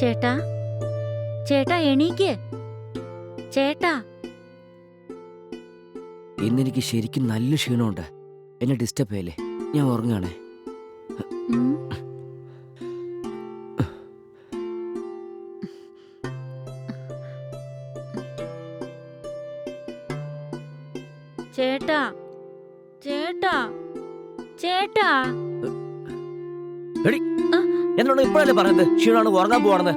ചേട്ടാ ചേട്ടാ എണീക്ക്. ചേട്ടാ. ഇന്നെനിക്ക് ശരിക്കും നല്ല ക്ഷീണമുണ്ട്. എന്നെ ഡിസ്റ്റർബ് ചെയ്യല്ലേ? ഞാൻ ഉറങ്ങാണേ ചേട്ടാ ചേട്ടാ ചേട്ടാ. ചേട്ടാ എന്നോട് ഇപ്പോഴല്ലേ പറഞ്ഞത്? ക്ഷീണമാണ് ഉറങ്ങാൻ പോവാണെന്ന്.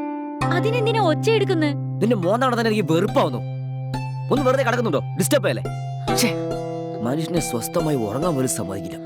അതിനെന്തിനാ ഒച്ച എടുക്കുന്നത് നിന്റെ മോന്താണ് തന്നെ എനിക്ക് വെറുപ്പാവുന്നു. ഒന്ന് വെറുതെ കിടക്കുന്നുണ്ടോ? ഡിസ്റ്റർബ് അല്ലേ മനുഷ്യനെ സ്വസ്ഥമായി ഉറങ്ങാൻ പോലും സമ്മതിക്കില്ല.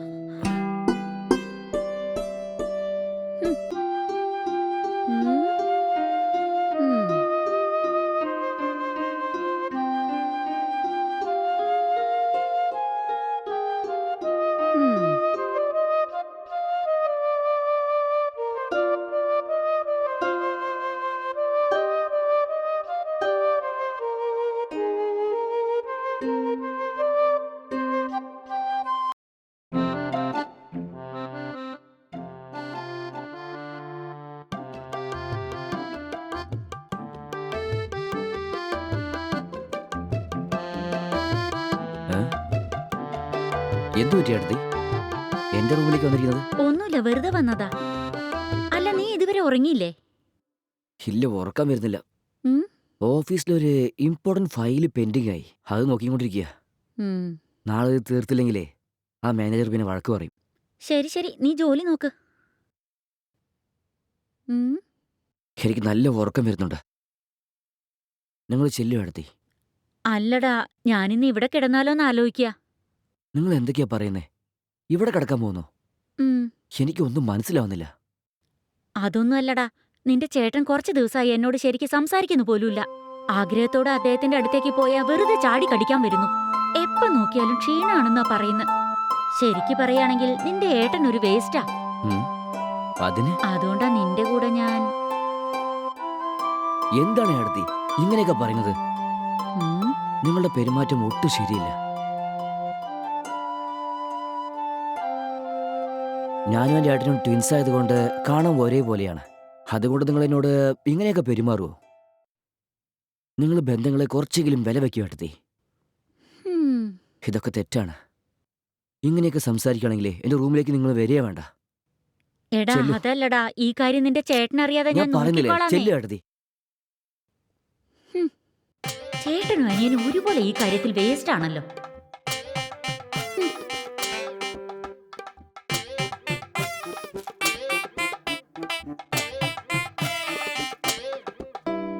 എന്തു പറ്റി അടുത്തി എന്റെ റൂമിലേക്ക് വന്നിരിക്കുന്നത്? ഒന്നുമില്ല വെറുതെ വന്നതാ. അല്ല നീ ഇതുവരെ ഉറങ്ങിയില്ലേ? ഇല്ല ഉറക്കാൻ വരുന്നില്ല. ഉം? ഓഫീസിലൊരു ഇമ്പോർട്ടന്റ് ഫയൽ പെൻഡിങ് ആയി. അത് നോക്കിക്കൊണ്ടിരിക്കുക ഉം. നാളെ ഇത് തീർത്തില്ലെങ്കിലേ ആ മാനേജർ പിന്നെ വഴക്ക് പറയും. ശരി ശരി. നീ ജോലി നോക്ക്. ഉം. എനിക്ക് നല്ല ഉറക്കം വരുന്നുണ്ട്. നിങ്ങൾ ചെല്ലു അടുത്തി അല്ലടാ ഞാനിന്ന് ഇവിടെ കിടന്നാലോന്ന് ആലോചിക്കുക നിങ്ങൾ എന്തൊക്കെയാ പറയുന്നേ? ഇവിടെ കിടക്കാൻ പോകുന്നു എനിക്കൊന്നും മനസ്സിലാവുന്നില്ല. അതൊന്നും അല്ലടാ നിന്റെ ചേട്ടൻ കുറച്ച് ദിവസമായി എന്നോട് ശരിക്ക് സംസാരിക്കുന്നു പോലുമില്ല. ആഗ്രഹത്തോടെ അദ്ദേഹത്തിന്റെ അടുത്തേക്ക് പോയാൽ വെറുതെ ചാടി കടിക്കാൻ വരുന്നു. എപ്പ നോക്കിയാലും ക്ഷീണാണെന്നാ പറയുന്നത് ശരിക്ക് പറയുകയാണെങ്കിൽ നിന്റെ ഏട്ടൻ ഒരു വേസ്റ്റാ ഉം. അതിന്? അതുകൊണ്ടാ നിന്റെ കൂടെ ഞാൻ എന്താണ് ഇങ്ങനെയൊക്കെ പറയുന്നത്? ഉം, നിങ്ങളുടെ പെരുമാറ്റം ഒട്ടും ശരിയില്ല. ഞാനും എന്റെ ഏട്ടനും ട്വിൻസ് ആയതുകൊണ്ട് കാണാൻ ഒരേപോലെയാണ്. അതുകൊണ്ട് നിങ്ങൾ എന്നോട് ഇങ്ങനെയൊക്കെ പെരുമാറുമോ നിങ്ങൾ ബന്ധങ്ങളെ കുറച്ചെങ്കിലും വില വയ്ക്കുക ഇതൊക്കെ തെറ്റാണ്. ഇങ്ങനെയൊക്കെ സംസാരിക്കുകയാണെങ്കിലേ എന്റെ റൂമിലേക്ക് നിങ്ങൾ വരിക വേണ്ട. എടാ അതല്ലടാ ഈ കാര്യം നിന്റെ ചേട്ടൻ അറിയാതെ ഞാൻ പറഞ്ഞില്ലേ. ചെല്ലു ചേട്ടനും അനിയനും ഒരുപോലെ ഈ കാര്യത്തിൽ വേസ്റ്റ് ആണല്ലോ.